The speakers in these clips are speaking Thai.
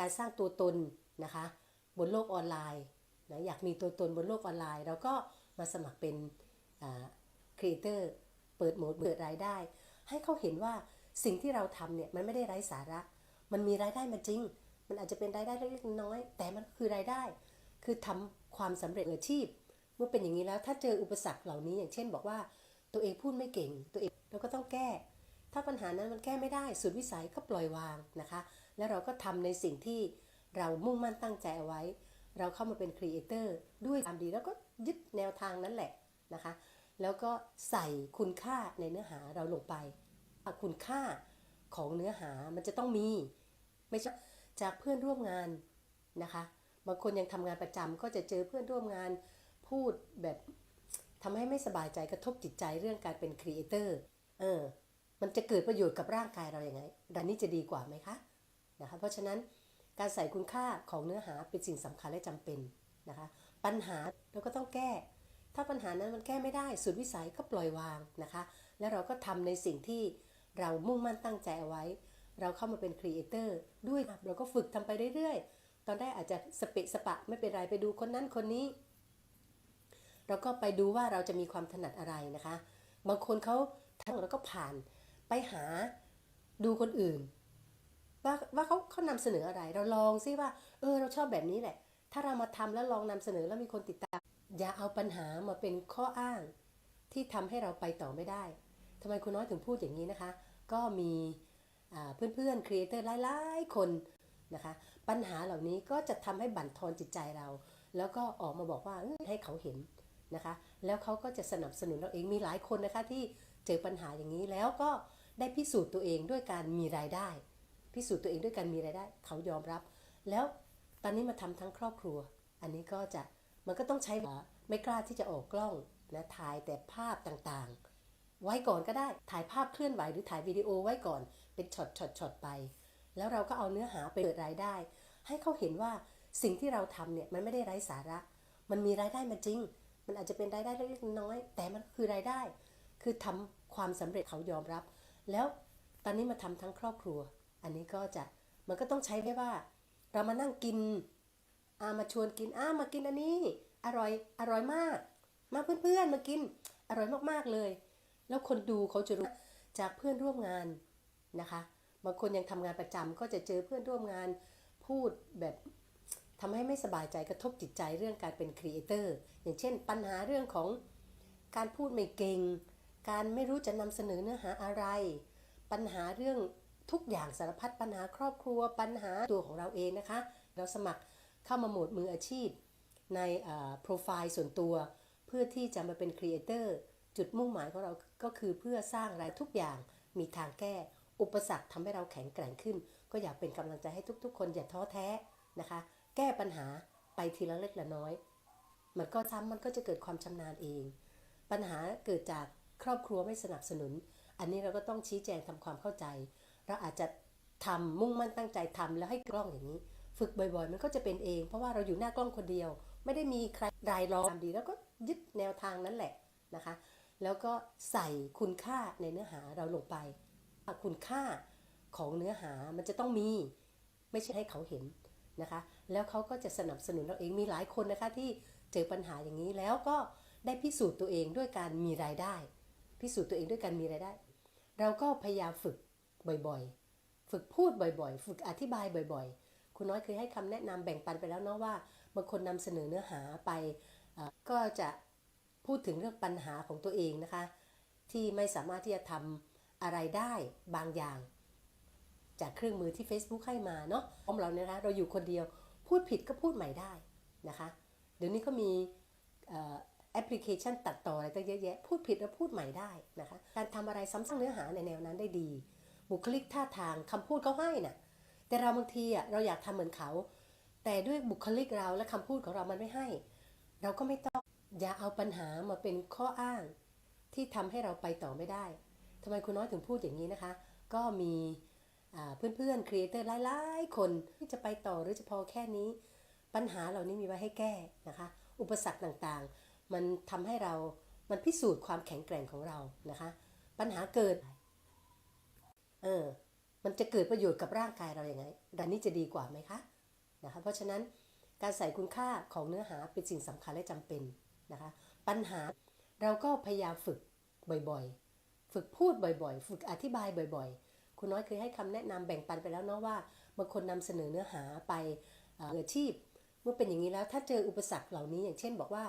การสร้างตัวตนนะคะบนโลกออนไลน์นะอยากมีตัวตนบนโลกออนไลน์ เราก็มาสมัครเป็นครีเอเตอร์เปิดโหมดเปิดรายได้ ให้เขาเห็นว่าสิ่งที่เราทำเนี่ยมันไม่ได้ไร้สาระ มันมีรายได้มาจริง มันอาจจะเป็นรายได้เล็กๆน้อยแต่มันคือรายได้ คือทำความสำเร็จอาชีพ เมื่อเป็นอย่างนี้แล้วถ้าเจออุปสรรคเหล่านี้ อย่างเช่น บอกว่าตัวเองพูดไม่เก่ง ตัวเองเราก็ต้องแก้ ถ้าปัญหานั้นมันแก้ไม่ได้สุดวิสัยก็ปล่อยวางนะคะ แล้วเราก็ทำในสิ่งที่เรามุ่งมั่นตั้งใจเอาไว้ เราเข้ามาเป็นครีเอเตอร์ด้วยความดีแล้วก็ยึดแนวทางนั้นแหละนะคะ แล้วก็ใส่คุณค่าในเนื้อหาเราลงไป คุณค่าของเนื้อหามันจะต้องมี ไม่ใช่จากเพื่อนร่วมงานนะคะ บางคนยังทำงานประจำก็จะเจอเพื่อนร่วมงานพูดแบบทำให้ไม่สบายใจกระทบจิตใจเรื่องการเป็นครีเอเตอร์เออมันจะเกิดประโยชน์กับร่างกายเราอย่างไงดันนี้จะดีกว่าไหมคะ นะคะเพราะฉะนั้นการใส่คุณค่าของเนื้อหาเป็นสิ่งสำคัญและจำเป็นนะคะปัญหาเราก็ต้องแก้ ถ้าปัญหานั้นมันแก้ไม่ได้สุดวิสัยก็ปล่อยวางนะคะ แล้วเราก็ทำในสิ่งที่เรามุ่งมั่นตั้งใจเอาไว้ เราเข้ามาเป็นครีเอเตอร์ด้วยเราก็ฝึกทำไปเรื่อยๆ ตอนแรกอาจจะสเปะสปะไม่เป็นไรไปดูคนนั้นคนนี้ เราก็ไปดูว่าเราจะมีความถนัดอะไรนะคะ บางคนเขาทั้งแล้วก็ผ่านไปหาดูคนอื่น ว่าว่าเขาเขานำเสนออะไร เราลองซิว่า เออ เราชอบแบบนี้แหละ ถ้าเรามาทำแล้วลองนำเสนอแล้วมีคนติดตาม อย่าเอาปัญหามาเป็นข้ออ้าง ที่ทำให้เราไปต่อไม่ได้ทำไมคุณน้อยถึงพูดอย่างนี้นะคะ ก็มีอ่าเพื่อนๆครีเอเตอร์หลายๆ คนนะคะ ปัญหาเหล่านี้ก็จะทำให้บั่นทอนจิตใจเรา แล้วก็ออกมาบอกว่าให้เขาเห็นนะคะ แล้วเขาก็จะสนับสนุนเราเองมีหลายคนนะคะที่เจอปัญหาอย่างนี้แล้วก็ได้พิสูจน์ตัวเองด้วยการมีรายได้ พิสูจน์ตัวเองด้วยการมีรายได้ เขายอมรับ แล้วตอนนี้มาทำทั้งครอบครัว อันนี้ก็จะมันก็ต้องใช้ไม่กล้าที่จะออกกล้องนะถ่ายแต่ภาพต่างๆ ไว้ก่อนก็ได้ถ่ายภาพเคลื่อนไหวหรือถ่ายวิดีโอไว้ก่อนเป็นช็อตช็อตช็อตไป แล้วเราก็เอาเนื้อหาไปเปิดรายได้ ให้เขาเห็นว่าสิ่งที่เราทำเนี่ยมันไม่ได้ไร้สาระ มันมีรายได้มาจริง มันอาจจะเป็นรายได้เล็กๆน้อยแต่มันคือรายได้ คือทำความสำเร็จเขายอมรับ แล้วตอนนี้มาทำทั้งครอบครัว อันนี้ก็จะมันก็ต้องใช้ได้ว่า เรามานั่งกินอามาชวนกินอามากินอันนี้ อร่อยอร่อยมาก มาเพื่อนๆมากินอร่อยมากๆเลย แล้วคนดูเขาจะรู้จากเพื่อนร่วมงานนะคะบางคนยังทำงานประจำก็จะเจอเพื่อนร่วมงานพูดแบบทำให้ไม่สบายใจกระทบจิตใจเรื่องการเป็นครีเอเตอร์อย่างเช่น ปัญหาเรื่องของการพูดไม่เก่ง การไม่รู้จะนำเสนอเนื้อหาอะไร ปัญหาเรื่อง ทุกอย่างสารพัดปัญหาครอบครัวปัญหาตัวของเราเองนะคะ เราสมัครเข้ามาโหมดมืออาชีพ ในโปรไฟล์ส่วนตัว เพื่อที่จะมาเป็นครีเอเตอร์จุดมุ่งหมายของเราก็คือเพื่อสร้างรายทุกอย่างมีทางแก้ อุปสรรคทำให้เราแข็งแกร่งขึ้น ก็อยากเป็นกำลังใจให้ทุก ๆ คนอย่าท้อแท้นะคะ แก้ปัญหาไปทีละเล็กละน้อย มันก็ทำมันก็จะเกิดความชำนาญเอง ปัญหาเกิดจากครอบครัวไม่สนับสนุน อันนี้เราก็ต้องชี้แจงทำความเข้าใจ เราอาจจะทำมุ่งมั่นตั้งใจทำแล้วให้กล้องอย่างนี้ ฝึกบ่อยๆ มันก็จะเป็นเอง เพราะว่าเราอยู่หน้ากล้องคนเดียว ไม่ได้มีใครรายล้อมดี แล้วก็ยึดแนวทางนั้นแหละนะคะ แล้วก็ใส่คุณค่าในเนื้อหาเราลงไปคุณค่าของเนื้อหามันจะต้องมีไม่ใช่ให้เขาเห็นนะคะ แล้วเขาก็จะสนับสนุนเราเองมีหลายคนนะคะที่เจอปัญหาอย่างนี้แล้วก็ได้พิสูจน์ตัวเองด้วยการมีรายได้ พิสูจน์ตัวเองด้วยการมีรายได้ เราก็พยายามฝึก บ่อยๆ ฝึกพูดบ่อยๆ ฝึกอธิบายบ่อยๆ คุณน้อยเคยให้คำแนะนำแบ่งปันไปแล้วเนาะว่าบางคนนำเสนอเนื้อหาไป ก็จะพูดถึงเรื่องปัญหาของตัวเองนะคะ ที่ไม่สามารถที่จะทำอะไรได้บางอย่าง จากเครื่องมือที่ Facebook ให้มาเนาะของเราเนี่ยนะคะเราอยู่คนเดียวพูดผิดก็พูดใหม่ได้นะคะ เดี๋ยวนี้ก็มีแอปพลิเคชันตัดต่ออะไรตั้งเยอะแยะ พูดผิดแล้วพูดใหม่ได้นะคะ การทำอะไรซ้ำซากเนื้อหาในแนวนั้นได้ดี บุคลิกท่าทางคำพูดเขาให้น่ะ แต่เราบางทีอะเราอยากทำเหมือนเขา แต่ด้วยบุคลิกเราและคำพูดของเรามันไม่ให้ เราก็ไม่ต้องอย่าเอาปัญหามาเป็นข้ออ้าง ที่ทำให้เราไปต่อไม่ได้ทำไมคุณน้อยถึงพูดอย่างนี้นะคะ ก็มีเพื่อนๆครีเอเตอร์หลายๆ คนที่จะไปต่อหรือจะพอแค่นี้ ปัญหาเหล่านี้มีไว้ให้แก้นะคะ อุปสรรคต่างๆ มันทำให้เรามันพิสูจน์ความแข็งแกร่งของเรานะคะ ปัญหาเกิด เออมันจะเกิดประโยชน์กับร่างกายเราอย่างไงดันนี้จะดีกว่าไหมคะนะคะเพราะฉะนั้นการใส่คุณค่าของเนื้อหาเป็นสิ่งสำคัญและจำเป็นนะคะปัญหาเราก็พยายามฝึกบ่อยๆ ฝึกพูดบ่อยๆ ฝึกอธิบายบ่อยๆ คุณน้อยเคยให้คำแนะนำแบ่งปันไปแล้วเนาะว่าบางคนนำเสนอเนื้อหาไปเอ่อมืออาชีพ เมื่อเป็นอย่างนี้แล้วถ้าเจออุปสรรคเหล่านี้อย่างเช่น บอกว่า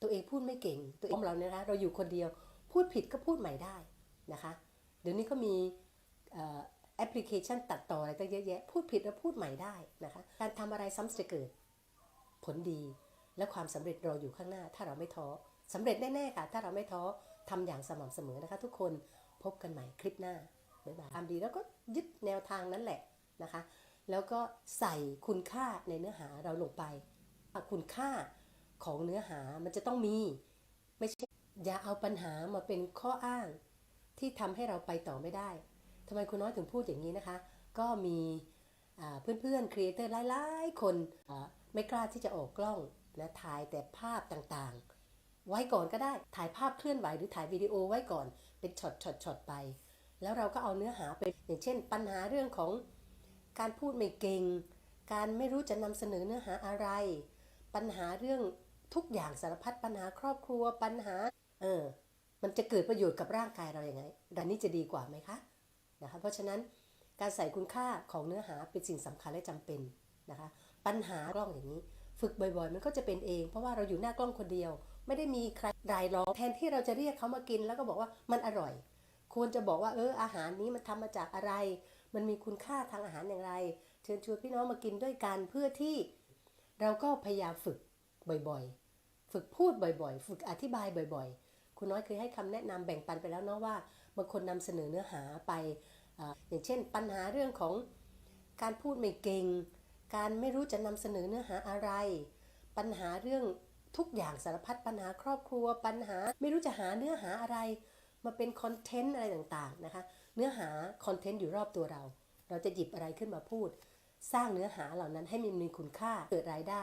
ตัวเองพูดไม่เก่ง ตัวเองเราเนี่ยนะเราอยู่คนเดียว พูดผิดก็พูดใหม่ได้นะคะเดี๋ยวนี้ก็มี แอปพลิเคชันตัดต่ออะไรตั้งเยอะแยะ พูดผิดแล้วพูดใหม่ได้นะคะ การทำอะไรซ้ำจะเกิด ผลดีและความสำเร็จรออยู่ข้างหน้า ถ้าเราไม่ท้อสำเร็จแน่ๆค่ะ ถ้าเราไม่ท้อทำอย่างสม่ำเสมอนะคะ ทุกคนพบกันใหม่คลิปหน้าบ๊ายบายทำดีแล้วก็ยึดแนวทางนั้นแหละนะคะ แล้วก็ใส่คุณค่าในเนื้อหาเราลงไปคุณค่าของเนื้อหามันจะต้องมีไม่ใช่อย่าเอาปัญหามาเป็นข้ออ้างที่ทำให้เราไปต่อไม่ได้ ทำไมคุณน้อยถึงพูดอย่างนี้นะคะ ก็มีอ่าเพื่อนๆครีเอเตอร์หลายๆ คนไม่กล้าที่จะออกกล้องนะถ่ายแต่ภาพต่างๆ ไว้ก่อนก็ได้ถ่ายภาพเคลื่อนไหวหรือถ่ายวิดีโอไว้ก่อนเป็นช็อตช็อตช็อตไป แล้วเราก็เอาเนื้อหาไปอย่างเช่น ปัญหาเรื่องของการพูดไม่เก่ง การไม่รู้จะนำเสนอเนื้อหาอะไร ปัญหาเรื่องทุกอย่างสารพัดปัญหาครอบครัวปัญหาเออมันจะเกิดประโยชน์กับร่างกายเราอย่างไงดันนี้จะดีกว่าไหมคะ นะคะเพราะฉะนั้นการใส่คุณค่าของเนื้อหาเป็นสิ่งสำคัญและจำเป็นนะคะปัญหากล้องอย่างนี้ ฝึกบ่อยๆ มันก็จะเป็นเอง เพราะว่าเราอยู่หน้ากล้องคนเดียว ไม่ได้มีใครรายล้อมแทนที่เราจะเรียกเขามากิน แล้วก็บอกว่ามันอร่อย ควรจะบอกว่าเอออาหารนี้มันทำมาจากอะไร มันมีคุณค่าทางอาหารอย่างไร เชิญชวนพี่น้องมากินด้วยกันเพื่อที่เราก็พยายามฝึกบ่อยๆ ฝึกพูดบ่อยๆ ฝึกอธิบายบ่อยๆ คุณน้อยเคยให้คำแนะนำแบ่งปันไปแล้วเนาะว่าบางคนนำเสนอเนื้อหาไปออย่างเช่น ปัญหาเรื่องของการพูดไม่เก่ง การไม่รู้จะนำเสนอเนื้อหาอะไร ปัญหาเรื่องทุกอย่างสารพัดปัญหาครอบครัว ปัญหาไม่รู้จะหาเนื้อหาอะไร มาเป็นคอนเทนต์อะไรต่างๆนะคะ เนื้อหาคอนเทนต์อยู่รอบตัวเรา เราจะหยิบอะไรขึ้นมาพูด สร้างเนื้อหาเหล่านั้นให้มันมีคุณค่าเกิดรายได้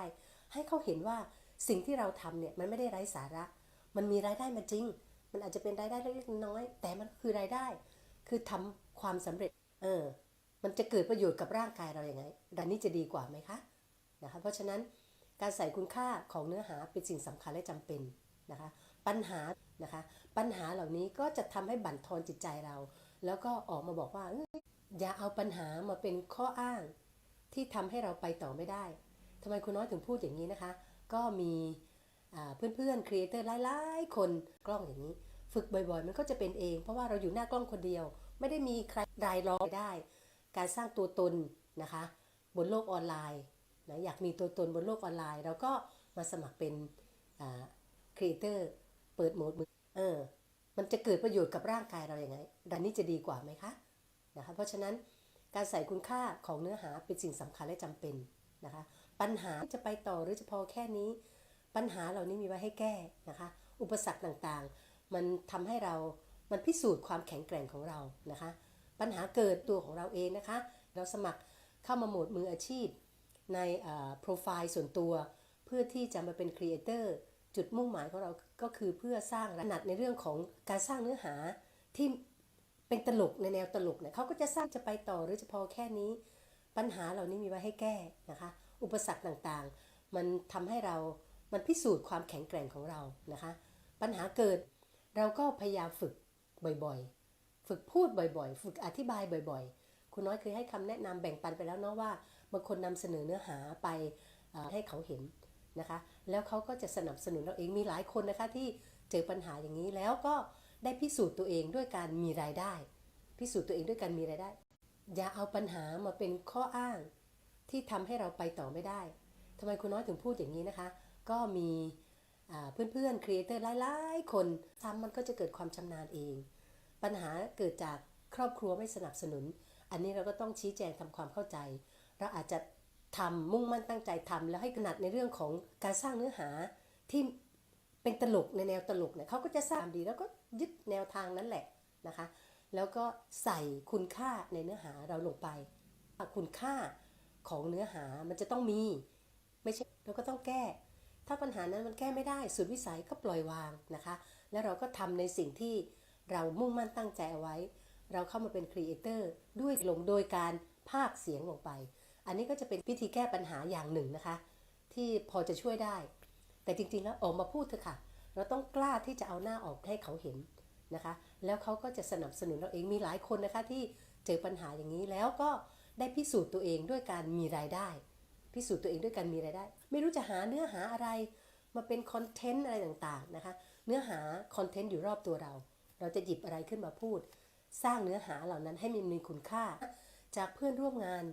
ให้เขาเห็นว่าสิ่งที่เราทำเนี่ยมันไม่ได้ไร้สาระ มันมีรายได้มาจริง มันอาจจะเป็นรายได้เล็กๆน้อยแต่มันคือรายได้ คือทำความสำเร็จ เออ มันจะเกิดประโยชน์กับร่างกายเราอย่างไงดันนี้จะดีกว่าไหมคะนะคะ เพราะฉะนั้นการใส่คุณค่าของเนื้อหาเป็นสิ่งสำคัญและจำเป็นนะคะ ปัญหานะคะ ปัญหาเหล่านี้ก็จะทำให้บั่นทอนจิตใจเรา แล้วก็ออกมาบอกว่าอย่าเอาปัญหามาเป็นข้ออ้างที่ทำให้เราไปต่อไม่ได้ทำไมคุณน้อยถึงพูดอย่างนี้นะคะ ก็มี เพื่อนๆครีเอเตอร์หลายๆ คนกล้องอย่างนี้ ฝึกบ่อยๆ มันก็จะเป็นเอง เพราะว่าเราอยู่หน้ากล้องคนเดียว ไม่ได้มีใครรายล้อมได้ การสร้างตัวตนนะคะ บนโลกออนไลน์นะอยากมีตัวตนบนโลกออนไลน์ เราก็มาสมัครเป็นครีเอเตอร์เปิดโหมดมือเออมันจะเกิดประโยชน์กับร่างกายเราอย่างไงดันนี้จะดีกว่าไหมคะนะคะเพราะฉะนั้นการใส่คุณค่าของเนื้อหาเป็นสิ่งสำคัญและจำเป็นนะคะปัญหาจะไปต่อหรือจะพอแค่นี้ ปัญหาเหล่านี้มีไว้ให้แก้นะคะ อุปสรรคต่างๆ มันทำให้เรา มันพิสูจน์ความแข็งแกร่งของเรานะคะ ปัญหาเกิดตัวของเราเองนะคะ เราสมัครเข้ามาโหมดมืออาชีพในโปรไฟล์ส่วนตัว เพื่อที่จะมาเป็นครีเอเตอร์จุดมุ่งหมายของเราก็คือเพื่อสร้างถนัดในเรื่องของการสร้างเนื้อหาที่เป็นตลกในแนวตลกเนี่ยเขาก็จะสร้างจะไปต่อหรือจะพอแค่นี้ ปัญหาเหล่านี้มีไว้ให้แก้นะคะ อุปสรรคต่างๆ มันทำให้เรา มันพิสูจน์ความแข็งแกร่งของเรานะคะ ปัญหาเกิดเราก็พยายามฝึกบ่อยๆ ฝึกพูดบ่อยๆ ฝึกอธิบายบ่อยๆ คุณน้อยเคยให้คำแนะนำแบ่งปันไปแล้วเนาะว่าบางคนนำเสนอเนื้อหาไปให้เขาเห็นนะคะ แล้วเขาก็จะสนับสนุนเราเองมีหลายคนนะคะที่เจอปัญหาอย่างนี้แล้วก็ได้พิสูจน์ตัวเองด้วยการมีรายได้ พิสูจน์ตัวเองด้วยการมีรายได้ อย่าเอาปัญหามาเป็นข้ออ้างที่ทำให้เราไปต่อไม่ได้ทำไมคุณน้อยถึงพูดอย่างนี้นะคะ ก็มีอ่าเพื่อนๆครีเอเตอร์หลายๆ คนทำมันก็จะเกิดความชำนาญเอง ปัญหาเกิดจากครอบครัวไม่สนับสนุน อันนี้เราก็ต้องชี้แจงทำความเข้าใจ เราอาจจะทำมุ่งมั่นตั้งใจทำแล้วให้ถนัดในเรื่องของการสร้างเนื้อหาที่เป็นตลกในแนวตลกเนี่ยเขาก็จะสร้างดีแล้วก็ยึดแนวทางนั้นแหละนะคะ แล้วก็ใส่คุณค่าในเนื้อหาเราลงไป คุณค่าของเนื้อหามันจะต้องมี ไม่ใช่เราก็ต้องแก้ ถ้าปัญหานั้นมันแก้ไม่ได้สุดวิสัยก็ปล่อยวางนะคะ แล้วเราก็ทำในสิ่งที่เรามุ่งมั่นตั้งใจเอาไว้ เราเข้ามาเป็นครีเอเตอร์ด้วยลงโดยการพากเสียงลงไป อันนี้ก็จะเป็นวิธีแก้ปัญหาอย่างหนึ่งนะคะ ที่พอจะช่วยได้ แต่จริงๆแล้วออกมาพูดเถอะค่ะ เราต้องกล้าที่จะเอาหน้าออกให้เขาเห็นนะคะ แล้วเขาก็จะสนับสนุนเราเองมีหลายคนนะคะที่เจอปัญหาอย่างนี้แล้วก็ได้พิสูจน์ตัวเองด้วยการมีรายได้ พิสูจน์ตัวเองด้วยการมีรายได้ ไม่รู้จะหาเนื้อหาอะไร มาเป็นคอนเทนต์อะไรต่างๆนะคะ เนื้อหาคอนเทนต์อยู่รอบตัวเรา เราจะหยิบอะไรขึ้นมาพูด สร้างเนื้อหาเหล่านั้นให้มีมีคุณค่า จากเพื่อนร่วมงาน